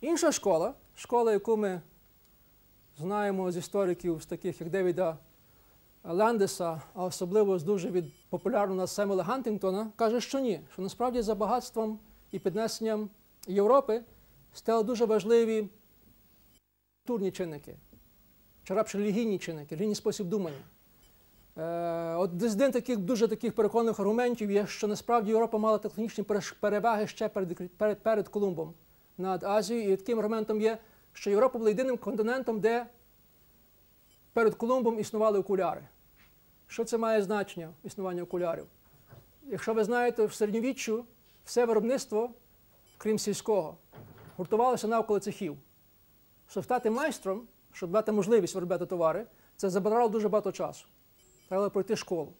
Інша школа, школа, яку ми знаємо з істориків, з таких як Девіда Ландеса, а особливо з дуже від популярного Семела Гантингтона, каже, що ні, що насправді за багатством і піднесенням Європи стали дуже важливі культурні чинники, чи радше релігійні чинники, релігійний спосіб думання. Е, один таких дуже таких переконаних аргументів є, що насправді Європа мала технічні переваги ще перед, перед, перед Колумбом над Азією. І таким аргументом є, що Європа була єдиним континентом, де перед Колумбом існували окуляри. Що це має значення існування окулярів? Якщо ви знаєте, в середньовіччю все виробництво, крім сільського, гуртувалося навколо цехів. Щоб стати майстром, щоб дати можливість виробляти товари, це забирало дуже багато часу. Треба пройти школу.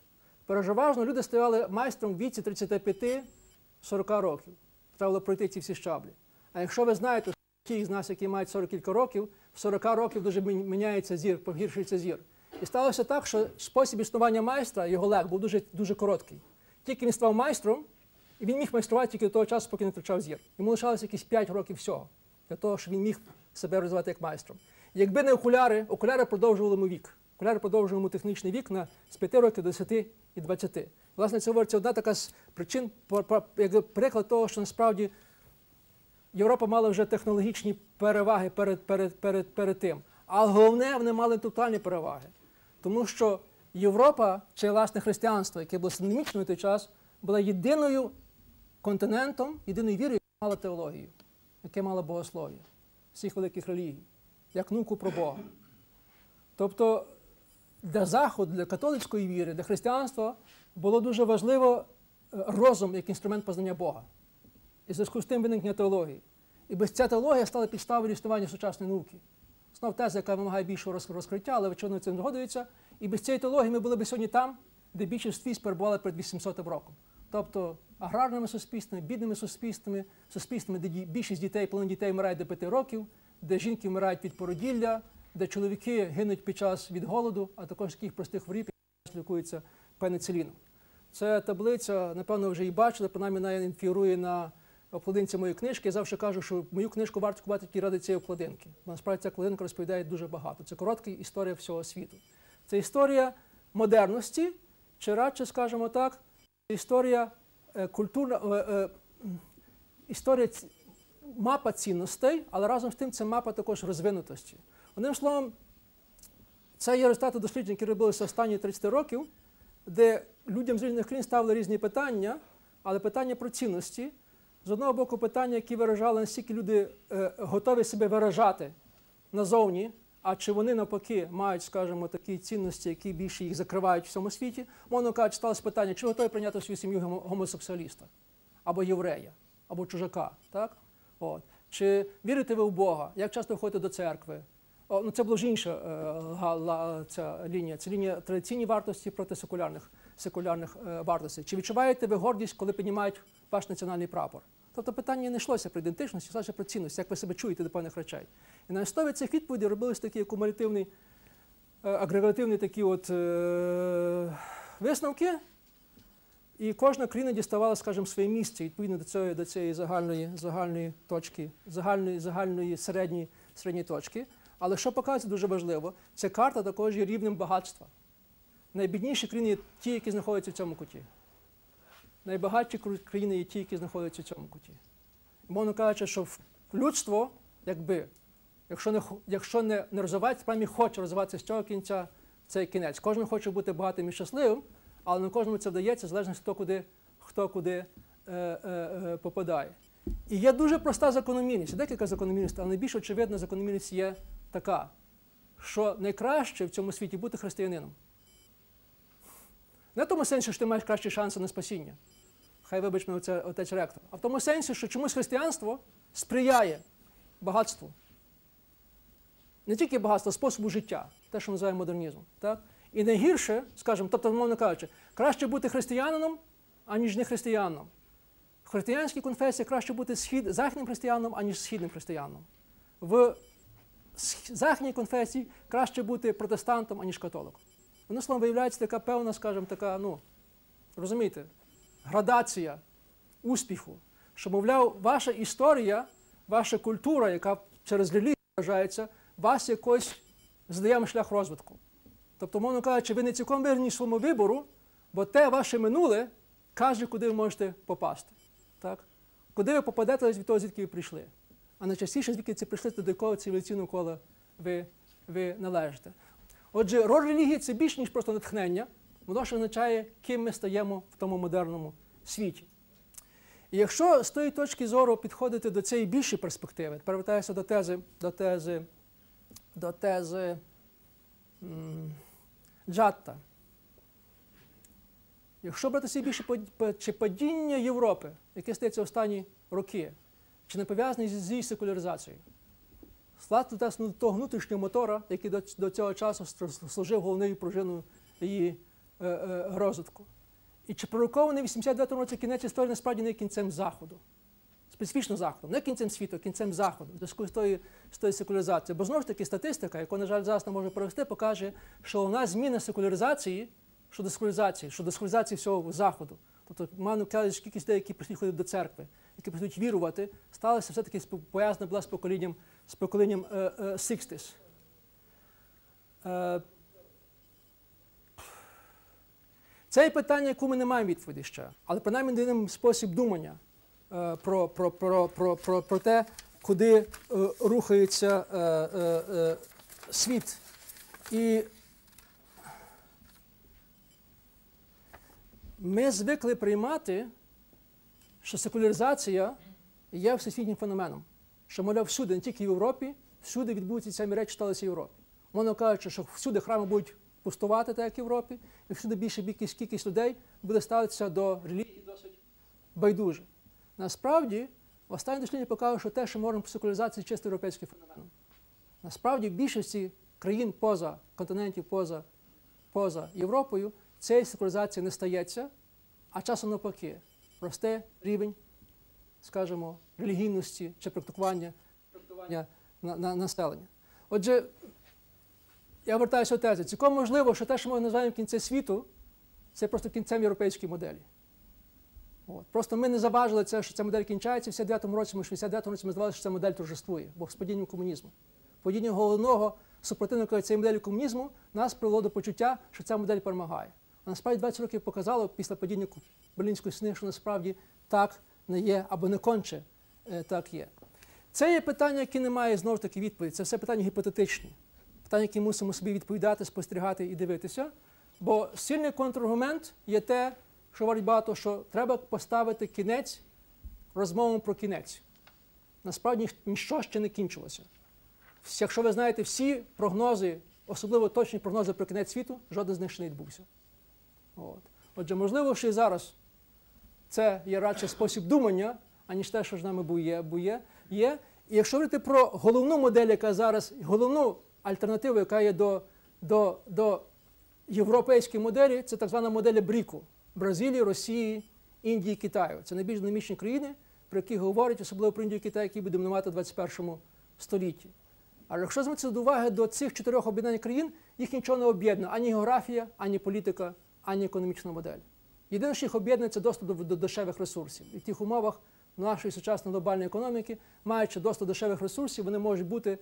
Переважно люди ставали майстром в віці 35-40 років. Треба було пройти ці всі щаблі. А якщо ви знаєте, що ті з нас, які мають 40 кілька років, в 40 років дуже міняється зір, погіршується зір. І сталося так, що спосіб існування майстра, його лег, був дуже, дуже короткий. Тільки він став майстром, і він міг майструвати тільки до того часу, поки не втрачав зір. Йому лишалося якісь 5 років всього, для того, щоб він міг себе розвивати як майстром. Якби не окуляри, окуляри продовжували йому вік. Окуляри продовжували йому технічний вік на з 5 років до 10 і 20. Власне, це говориться одна така з причин, як приклад того, що насправді Європа мала вже технологічні переваги перед, перед, перед, перед тим. А головне, вони мали інтелектуальні переваги. Тому що Європа, чи власне християнство, яке було синонімічною в той час, була єдиною континентом, єдиною вірою, яка мала теологію, яке мала богослов'я всіх великих релігій, як науку про Бога. Тобто для Заходу, для католицької віри, для християнства було дуже важливо е, розум як інструмент познання Бога. І в зв'язку з тим виникнення теології. І без ця теологія стала підставою існування сучасної науки. Знов теза, яка вимагає більшого розкриття, але очевидно це згодується. І без цієї теології ми були б сьогодні там, де більшість військ перебували перед 800 роком. Тобто аграрними суспільствами, бідними суспільствами, суспільствами, де більшість дітей, половина дітей вмирають до 5 років, де жінки вмирають від породілля, де чоловіки гинуть під час від голоду, а також таких простих хворіб, які лікуються пенициліном. Це таблиця, напевно, вже і бачили, принаймні вона інфірує на обкладинці моєї книжки. Я завжди кажу, що мою книжку варто купувати тільки ради цієї обкладинки. Насправді ця обкладинка розповідає дуже багато. Це коротка історія всього світу. Це історія модерності, чи радше, скажімо так, історія е, культурна, е, е, історія мапа цінностей, але разом з тим це мапа також розвинутості. Одним словом, це є результати досліджень, які робилися останні 30 років, де людям з різних країн ставили різні питання, але питання про цінності. З одного боку, питання, які виражали, наскільки люди е, готові себе виражати назовні, а чи вони навпаки мають, скажімо, такі цінності, які більше їх закривають в всьому світі. Мовно кажучи, сталося питання, чи готові прийняти свою сім'ю гомосексуаліста, або єврея, або чужака. Так? От. Чи вірите ви в Бога? Як часто ходите до церкви? О, ну це була ж інша е, ця лінія. Це лінія традиційні вартості проти секулярних, секулярних е, вартостей. Чи відчуваєте ви гордість, коли піднімають ваш національний прапор? Тобто питання не йшлося про ідентичність, йшлося про цінності, як ви себе чуєте до певних речей. І на основі цих відповідей робились такі акумулятивні, е, агрегативні такі от е, висновки. І кожна країна діставала, скажімо, своє місце відповідно до цієї, до цієї загальної, загальної точки, загальної, загальної середньої, середньої точки. Але що показує дуже важливо, ця карта також є рівнем багатства. Найбідніші країни є ті, які знаходяться в цьому куті. Найбагатші країни є ті, які знаходяться в цьому куті. І Мовно кажучи, що людство, якби, якщо не, якщо не, не розвивається, принаймні хоче розвиватися з цього кінця цей кінець. Кожен хоче бути багатим і щасливим, але не кожному це вдається, в залежності хто куди, хто куди е, е, е, попадає. І є дуже проста закономірність, декілька закономірностей, але найбільш очевидна закономірність є така, що найкраще в цьому світі бути християнином. Не в тому сенсі, що ти маєш кращі шанси на спасіння. Хай вибач мене оце, отець ректор. А в тому сенсі, що чомусь християнство сприяє багатству. Не тільки багатство, а способу життя, те, що називаємо модернізмом. Так? І найгірше, скажімо, тобто, мовно кажучи, краще бути християнином, аніж не християнином. В християнській конфесії краще бути схід, західним християном, аніж східним християном. В західній конфесії краще бути протестантом, аніж католиком. Одним словом, виявляється така певна, скажімо, така, ну, розумієте, градація успіху, що, мовляв, ваша історія ваша культура, яка через релігію вважається, вас якось здає шлях розвитку. Тобто, мовно кажучи, ви не цілком вірні своєму вибору, бо те ваше минуле каже, куди ви можете попасти. Так? Куди ви попадете від того, звідки ви прийшли. А найчастіше, звідки це прийшли, до якого цивілізаційного кола ви, ви належите. Отже, роль релігії це більш ніж просто натхнення, воно ж означає, ким ми стаємо в тому модерному світі. І якщо з тої точки зору підходити до цієї більшої перспективи, повертаюся до тези, до тези, до тези Джатта. Якщо брати собі більше чи падіння Європи, яке стається останні роки, чи не пов'язаний з її секуляризацією, Слад власне, того внутрішнього мотора, який до, цього часу служив головною пружиною її розвитку. І чи пророкований в 89-му році кінець історії насправді не є кінцем Заходу, специфічно Заходу, не кінцем світу, а кінцем Заходу, зв'язку з тою, з тою. Бо знову ж таки статистика, яку, на жаль, зараз не може провести, покаже, що у нас зміна секуляризації щодо секуляризації, щодо секуляризації всього Заходу. Тобто, маю кажуть, кількість людей, які прийшли ходити до церкви, які прийдуть вірувати, сталося все-таки пов'язана була з поколінням, з поколінням е, е, 60s. Е, це є питання, яку ми не маємо відповіді ще, але принаймні даємо спосіб думання е, про, про, про, про, про, про те, куди е, рухається е, світ. І ми звикли приймати, що секуляризація є всесвітнім феноменом. Що, мовляв, всюди, не тільки в Європі, всюди відбудуться ці самі речі, сталися в Європі. Воно кажучи, що всюди храми будуть пустувати, так як в Європі, і всюди більше кількість, людей буде ставитися до релігії досить байдуже. Насправді, останні дослідження показують, що те, що ми говоримо про секуляризацію, чисто європейський феномен. Насправді, в більшості країн поза континентів, поза, поза Європою, цієї секуляризації не стається, а часом навпаки, росте рівень, скажімо, релігійності чи практикування, практикування на, на, населення. Отже, я вертаюся до тези. Цілком можливо, що те, що ми називаємо кінцем світу, це просто кінцем європейської моделі. От. Просто ми не заважили це, що ця модель кінчається. В 79-му році, ми в 69-му році ми здавалися, що ця модель торжествує, бо з падінням комунізму. Падіння головного супротивника цієї моделі комунізму нас привело до почуття, що ця модель перемагає. А насправді 20 років показало після падіння Берлінської стіни, що насправді так не є або не конче е, так є. Це є питання, яке не має знову ж таки відповіді. Це все питання гіпотетичні. Питання, які мусимо собі відповідати, спостерігати і дивитися. Бо сильний контраргумент є те, що говорить багато, що треба поставити кінець розмовам про кінець. Насправді ніщо ще не кінчилося. Якщо ви знаєте всі прогнози, особливо точні прогнози про кінець світу, жоден з них ще не відбувся. От. Отже, можливо, що і зараз це є радше спосіб думання, аніж те, що з нами бує. бує є. І якщо говорити про головну модель, яка зараз, головну альтернативу, яка є до, до, до європейської моделі, це так звана модель Бріку Бразилії, Росії, Індії, Китаю. Це найбільш динамічні країни, про які говорять, особливо про Індію і Китай, які будуть домінувати в 21 столітті. Але якщо звернутися до уваги до цих чотирьох об'єднаних країн, їх нічого не об'єднує ані географія, ані політика, ані економічна модель. Єдине, що їх об'єднує, це доступ до, до дешевих ресурсів. І в тих умовах нашої сучасної глобальної економіки, маючи доступ до дешевих ресурсів, вони можуть бути,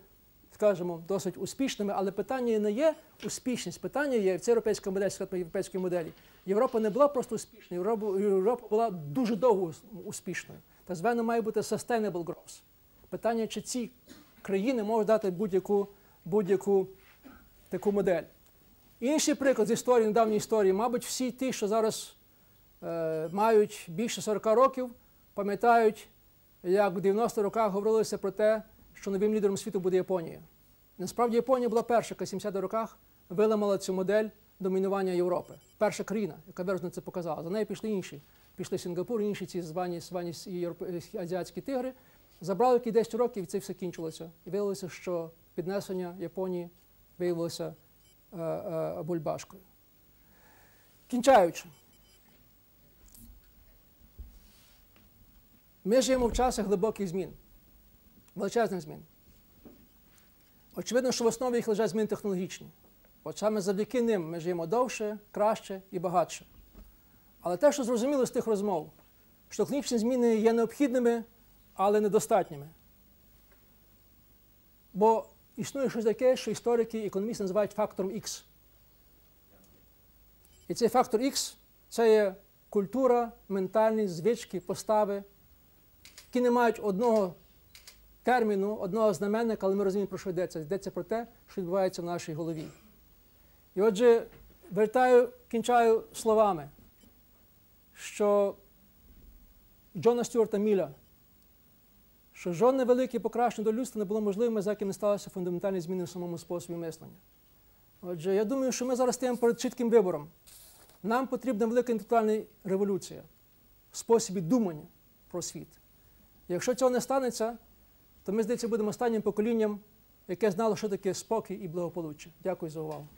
скажімо, досить успішними. Але питання не є успішність. Питання є в цій європейській моделі, європейській моделі. Європа не була просто успішною, Європа, Європа була дуже довго успішною. Так звано має бути sustainable growth. Питання, чи ці країни можуть дати будь-яку будь-яку таку модель. Інший приклад з історії, недавньої історії, мабуть, всі ті, що зараз е, мають більше 40 років, пам'ятають, як в 90-х роках говорилося про те, що новим лідером світу буде Японія. Насправді Японія була перша, яка в 70-х роках виламала цю модель домінування Європи. Перша країна, яка виразно це показала. За нею пішли інші. Пішли Сінгапур, інші ці звані, звані азіатські тигри. Забрали які 10 років, і це все кінчилося. І виявилося, що піднесення Японії виявилося е, е, бульбашкою. Кінчаючи. Ми живемо в часах глибоких змін, величезних змін. Очевидно, що в основі їх лежать зміни технологічні. От саме завдяки ним ми живемо довше, краще і багатше. Але те, що зрозуміло з тих розмов, що технічні зміни є необхідними, але недостатніми. Бо існує щось таке, що історики і економісти називають фактором X. І цей фактор X це є культура, ментальність, звички, постави, які не мають одного терміну, одного знаменника, але ми розуміємо, про що йдеться. Йдеться про те, що відбувається в нашій голові. І отже, вертаю, кінчаю словами, що Джона Стюарта Міля, що жодне велике покращення до людства не було можливим, за яким не сталися фундаментальні зміни в самому способі мислення. Отже, я думаю, що ми зараз стоїмо перед чітким вибором. Нам потрібна велика інтелектуальна революція в способі думання про світ. Якщо цього не станеться, то ми, здається, будемо останнім поколінням, яке знало, що таке спокій і благополуччя. Дякую за увагу.